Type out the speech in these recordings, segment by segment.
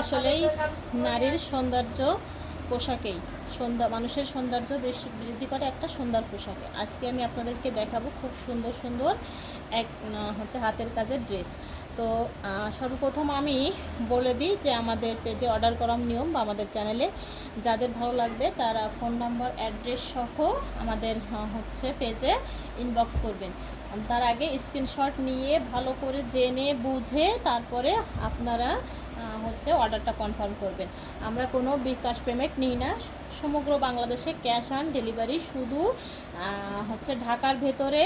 আসলেই নারীর সৌন্দর্য পোশাকেই। সন্ধ্যা মানুষের সৌন্দর্য বেশি বৃদ্ধি করে একটা সুন্দর পোশাকে। আজকে আমি আপনাদেরকে দেখাবো খুব সুন্দর সুন্দর এক হচ্ছে হাতের কাজের ড্রেস। তো সর্বপ্রথম আমি বলে দিই যে আমাদের পেজে অর্ডার করার নিয়ম বা আমাদের চ্যানেলে যাদের ভালো লাগবে তারা ফোন নম্বর, অ্যাড্রেস সহ আমাদের হচ্ছে পেজে ইনবক্স করবেন। তার আগে স্ক্রিনশট নিয়ে ভালো করে জেনে বুঝে তারপরে আপনারা হচ্ছে অর্ডারটা কনফার্ম করবেন। আমরা কোনো বিকাশ পেমেন্ট নিই না। সমগ্র বাংলাদেশে ক্যাশ অন ডেলিভারি শুধু হচ্ছে ঢাকার ভেতরে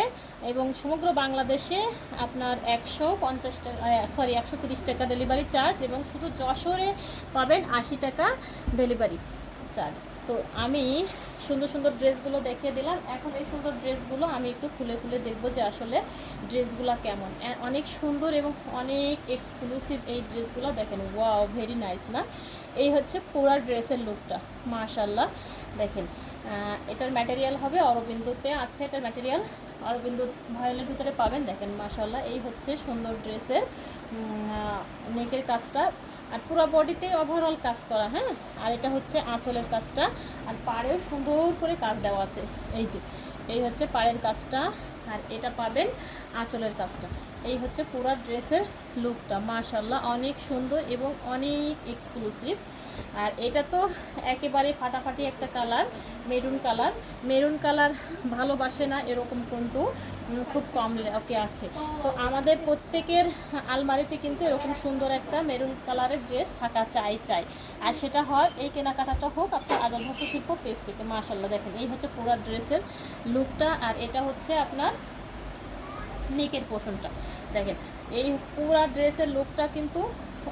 এবং সমগ্র বাংলাদেশে আপনার একশো পঞ্চাশ টাকা সরি একশো তিরিশ টাকা ডেলিভারি চার্জ এবং শুধু যশোরে পাবেন আশি টাকা ডেলিভারি চার্জ। তো আমি সুন্দর সুন্দর ড্রেসগুলো দেখিয়ে দিলাম। এখন এই সুন্দর ড্রেসগুলো আমি একটু খুলে খুলে দেখব যে আসলে ড্রেসগুলো কেমন। অনেক সুন্দর এবং অনেক এক্সক্লুসিভ এই ড্রেসগুলো দেখেন, ওয়াও, ভেরি নাইস না? এই হচ্ছে পুরা ড্রেসের লুকটা মাশাল্লাহ দেখেন এটার ম্যাটেরিয়াল হবে অরবিন্দুতে আছে এটার ম্যাটেরিয়াল অরবিন্দু ভয়েলের ভিতরে পাবেন। দেখেন মাশাল্লাহ এই হচ্ছে সুন্দর ড্রেসের নেকের কাজটা। আর পুরো বডিতে ওভারঅল কাজ করা হ্যাঁ? আর এটা হচ্ছে আঁচলের কাজটা। আর পাড়েও সুন্দর করে কাজ দেওয়া আছে। এই যে, এই হচ্ছে পাড়ের কাজটা। আর এটা পাবেন আঁচলের কাজটা। এই হচ্ছে পুরো ড্রেসের লুকটা। মাশাল্লাহ অনেক সুন্দর এবং অনেক এক্সক্লুসিভ আর এটা তো একেবারে ফাটাফাটি একটা colour, maroon colour. Maroon colour ভালোবাসে না এরকম কিন্তু। খুব কম লোকে আছে। তো আমাদের প্রত্যেকের আলমারিতে কিন্তু এরকম সুন্দর একটা মেরুন কালারের ড্রেস থাকা চাই চাই। আর সেটা হয় এই কেনাকাটাটা হোক আপনার আজাদ হাসি শিল্প পেজ থেকে। মাশাল্লাহ দেখেন, এই হচ্ছে পুরো ড্রেসের লুকটা আর এটা হচ্ছে আপনার নেকের পোষণটা। দেখেন, এই পুরা ড্রেসের লুকটা কিন্তু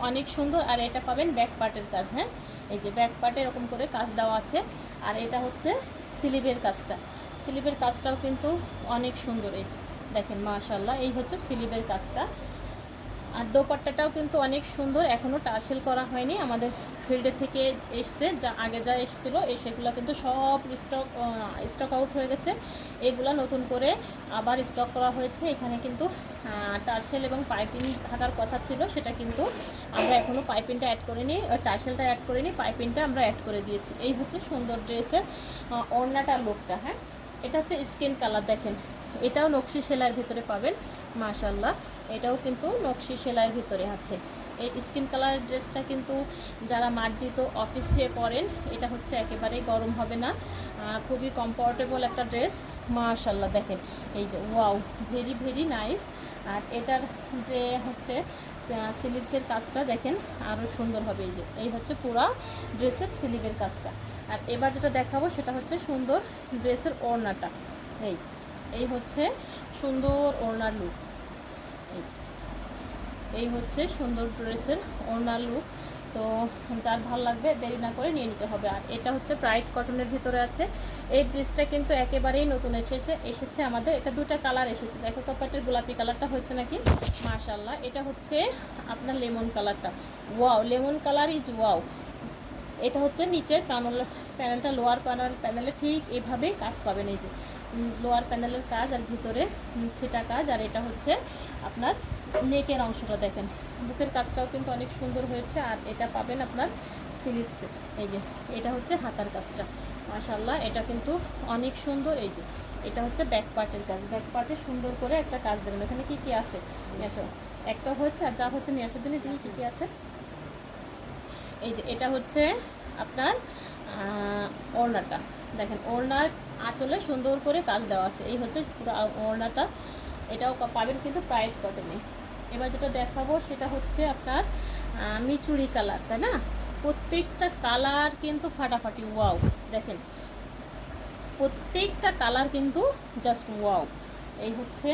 অনেক সুন্দর। আর এটা পাবেন ব্যাক পার্টের কাজ হ্যাঁ? এই যে ব্যাক পার্টে এরকম করে কাজ দেওয়া আছে। আর এটা হচ্ছে স্লিভের কাজটা। স্লিভের কাজটাও কিন্তু অনেক সুন্দর এই দেখেন মাশাল্লাহ এই হচ্ছে স্লিভের কাজটা। আর দোপাট্টাটাও কিন্তু অনেক সুন্দর এখনও টার্সেল করা হয়নি, আমাদের ফিল্ডের থেকে এসছে, যা আগে যা এসেছিল, এই সেগুলো কিন্তু সব স্টক স্টক আউট হয়ে গেছে। এগুলো নতুন করে আবার স্টক করা হয়েছে, এখানে কিন্তু টার্সেল এবং পাইপিং থাকার কথা ছিল, সেটা কিন্তু আমরা এখনও পাইপিংটা অ্যাড করিনি টার্সেলটা অ্যাড করিনি, পাইপিংটা আমরা অ্যাড করে দিয়েছি। এই হচ্ছে সুন্দর ড্রেসের ওড়নাটা লুকটা হ্যাঁ? এটা হচ্ছে স্কিন কালার দেখেন। এটাও নকশি সেলাইয়ের ভিতরে পাবেন মাশাল্লাহ এটাও কিন্তু নকশি সেলাইয়ের ভিতরে আছে। এই স্কিন কালার ড্রেসটা কিন্তু যারা মার্জিত অফিসে পরেন, এটা হচ্ছে একেবারেই গরম হবে না। খুবই কমফোর্টেবল একটা ড্রেস মাশাল্লাহ দেখেন। এই যে ওয়াও ভেরি ভেরি নাইস আর এটার যে হচ্ছে স্লিভসের কাজটা দেখেন আরও সুন্দর হবে। এই যে, এই হচ্ছে পুরা ড্রেসের স্লিভের কাজটা। আর এবার যেটা দেখাবো সেটা হচ্ছে সুন্দর ড্রেসের ওড়নাটা। এই এই হচ্ছে সুন্দর ওড়নার লুক এই এই হচ্ছে সুন্দর ড্রেসের ওড়নার লুক তো যার ভালো লাগবে দেরি না করে নিয়ে নিতে হবে। আর এটা হচ্ছে ব্রাইট কটনের ভিতরে আছে। এই ড্রেসটা কিন্তু একেবারেই নতুন এসেছে এসেছে আমাদের। এটা দুটা কালার এসেছে। দেখো তো পাটের গোলাপি কালারটা হচ্ছে নাকি? মাশাল্লাহ এটা হচ্ছে আপনার লেমন কালারটা। Wow, lemon colour is wow এটা হচ্ছে নিচের প্যানেল প্যানেলটা লোয়ার প্যানেল প্যানেলে ঠিক এভাবেই কাজ পাবেন এই যে লোয়ার প্যানেলের কাজ আর ভিতরে ছেটা কাজ, আর এটা হচ্ছে আপনার নেকের অংশটা দেখেন। বুকের কাজটাও কিন্তু অনেক সুন্দর হয়েছে, আর এটা পাবেন আপনার স্লিভসে এই যে, এটা হচ্ছে হাতার কাজটা। মাশাল্লাহ এটা কিন্তু অনেক সুন্দর, এই যে, এটা হচ্ছে ব্যাক পার্টের কাজ। ব্যাক পার্টে সুন্দর করে একটা কাজ দেবেন। এখানে কি কি আছে? একটা হচ্ছে আর যা হচ্ছে নিয়ে আসো। দিনে তুমি কী কী আছে? এই যে এটা হচ্ছে আপনার ওড়নাটা। দেখেন, ওড়নার আঁচলে সুন্দর করে কাজ দেওয়া আছে। এই হচ্ছে পুরো ওড়নাটা। এটাও পাবেন কিন্তু প্রাইড কটনে এবার যেটা দেখাবো, সেটা হচ্ছে আপনার মিচুরি কালার, তাই না? প্রত্যেকটা কালার কিন্তু ফাটাফাটি ওয়াও দেখেন, প্রত্যেকটা কালার কিন্তু জাস্ট ওয়াও এই হচ্ছে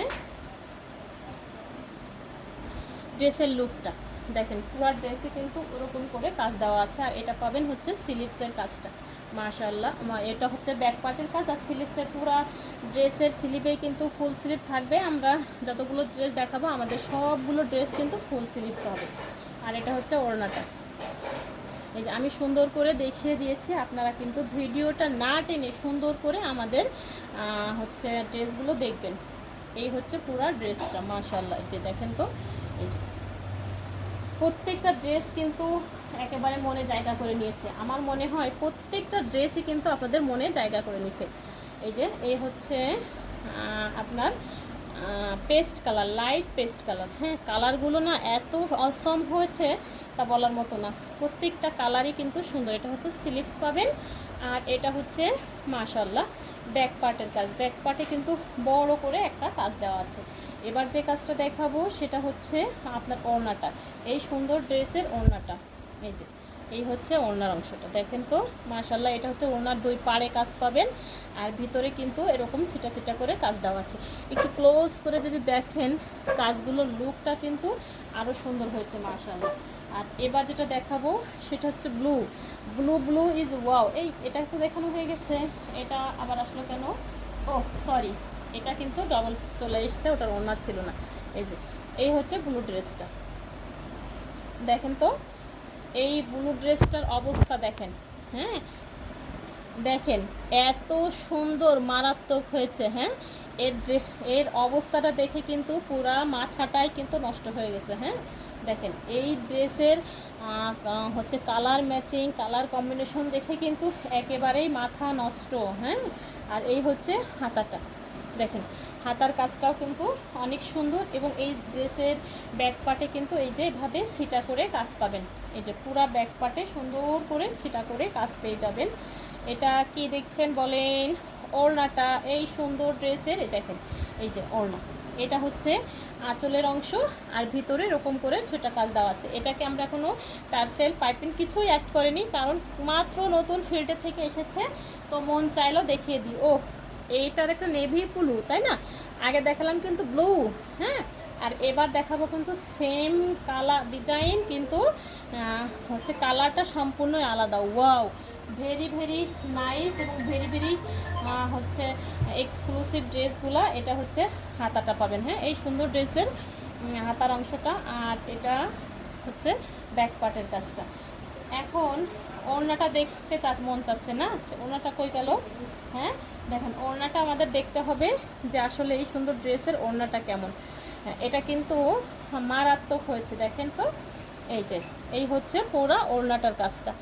ড্রেসের লুকটা দেখেন পুরো ড্রেসে কিন্তু ওরকম করে কাজ দেওয়া আছে, আর এটা পাবেন হচ্ছে স্লিপসের কাজটা। মাশাল্লাহ মা- এটা হচ্ছে ব্যাক পার্টের কাজ, আর স্লিপসের পুরো ড্রেসের স্লিপে কিন্তু ফুল স্লিপ থাকবে। আমরা যতগুলো ড্রেস দেখাবো, আমাদের সবগুলো ড্রেস কিন্তু ফুল স্লিপস হবে। আর এটা হচ্ছে ওড়নাটা। এই যে আমি সুন্দর করে দেখিয়ে দিয়েছি, আপনারা কিন্তু ভিডিওটা না টেনে সুন্দর করে আমাদের হচ্ছে ড্রেসগুলো দেখবেন। এই হচ্ছে পুরা ড্রেসটা মাশাল্লাহ যে দেখেন তো, এই যে। প্রত্যেকটা ড্রেস কিন্তু একেবারে মনে জায়গা করে নিয়েছে। আমার মনে হয় প্রত্যেকটা ড্রেসই কিন্তু আপনাদের মনে জায়গা করে নিচ্ছে এই যে এই হচ্ছে আপনার paste colour light paste colour হ্যাঁ কালারগুলো না এত অসম হয়েছে তা বলার মতো না। প্রত্যেকটা কালারই কিন্তু সুন্দর। এটা হচ্ছে সিলিক্স পাবেন। আর এটা হচ্ছে মাশাল্লাহ ব্যাক পার্টের কাজ। ব্যাক পার্টে কিন্তু বড় করে একটা কাজ দেওয়া আছে। এবার যে কাজটা দেখাবো, সেটা হচ্ছে আপনার ওড়নাটা। এই সুন্দর ড্রেসের ওড়নাটা। এই যে, এই হচ্ছে ওড়নার অংশটা। দেখেন তো মাশাল্লাহ এটা হচ্ছে ওড়নার দুই পাড়ে কাজ পাবেন। আর ভিতরে কিন্তু এরকম ছিটা ছিটা করে কাজ দেওয়া আছে। একটু ক্লোজ করে যদি দেখেন, কাজগুলোর লুকটা কিন্তু আরও সুন্দর হয়েছে মাশাল্লাহ আর এবার যেটা দেখাবো, সেটা হচ্ছে blue blue blue is wow এই, এটা তো দেখানো হয়ে গেছে। এটা আবার আসলো কেন? ও সরি এটা কিন্তু ডবল চলে এসছে, ওটার ওনার ছিল না। এই যে, এই হচ্ছে ব্লু ড্রেসটা দেখেন তো, এই ব্লু ড্রেসটার অবস্থা দেখেন। হ্যাঁ? দেখেন, এত সুন্দর, মারাত্মক হয়েছে হ্যাঁ? এর এর অবস্থাটা দেখে কিন্তু পুরা মাথাটাই কিন্তু নষ্ট হয়ে গেছে হ্যাঁ? দেখেন, এই ড্রেসের হচ্ছে কালার ম্যাচিং কালার কম্বিনেশন দেখে কিন্তু একেবারেই মাথা নষ্ট হ্যাঁ? আর এই হচ্ছে হাতাটা। দেখেন, হাতার কাজটাও কিন্তু অনেক সুন্দর এবং এই ড্রেসের ব্যাক পার্টে কিন্তু এই যে এভাবে ছিটা করে কাজ পাবেন। এই যে পুরা ব্যাক পার্টে সুন্দর করে ছিটা করে কাজ পেয়ে যাবেন। এটা কি দেখছেন বলেন? ওড়নাটা, এই সুন্দর ড্রেসের দেখেন, এই যে ওড়না। এটা হচ্ছে আঁচলের অংশ আর ভিতরে এরকম করে ছোটা কাজ দেওয়া আছে। এটাকে আমরা কোনো টার্সেল, পাইপিং কিছুই অ্যাড করিনি, কারণ মাত্র নতুন ফিল্ডের থেকে এসেছে, তো মন চাইলো দেখিয়ে দিই। ও এইটার একটা নেভি ব্লু তাই না? আগে দেখালাম কিন্তু ব্লু হ্যাঁ? আর এবার দেখাবো কিন্তু সেম কালার ডিজাইন কিন্তু হচ্ছে কালারটা সম্পূর্ণই আলাদা। ওয়াও ভেরি ভেরি নাইস এবং ভেরি ভেরি হচ্ছে এক্সক্লুসিভ ড্রেসগুলা এটা হচ্ছে হাতাটা পাবেন হ্যাঁ? এই সুন্দর ড্রেসের হাতার অংশটা আর এটা হচ্ছে ব্যাক পার্টের কাজটা। এখন ওড়নাটা দেখতে চা মন চাচ্ছে না? ওড়নাটা কই গেল? হ্যাঁ? দেখেন ওড়নাটা আমাদের দেখতে হবে যে আসলে এই সুন্দর ড্রেসের ওড়নাটা কেমন। হ্যাঁ, এটা কিন্তু মারাত্মক হয়েছে দেখেন তো? এই যে এই হচ্ছে পোড়া ওড়নাটার কাজটা।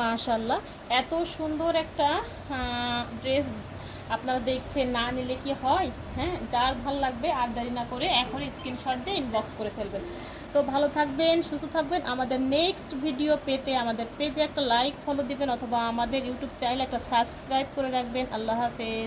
মাশাল্লাহ এত সুন্দর একটা ড্রেস আপনারা দেখছেন, না নিলে কি হয়? হ্যাঁ যার ভালো লাগবে আর দেরি না করে এখন স্ক্রিনশট দিয়ে ইনবক্স করে ফেলবেন। তো ভালো থাকবেন, সুস্থ থাকবেন। আমাদের নেক্সট ভিডিও পেতে আমাদের পেজে একটা লাইক ফলো দিবেন অথবা আমাদের ইউটিউব চ্যানেল একটা সাবস্ক্রাইব করে রাখবেন। আল্লাহ হাফেজ।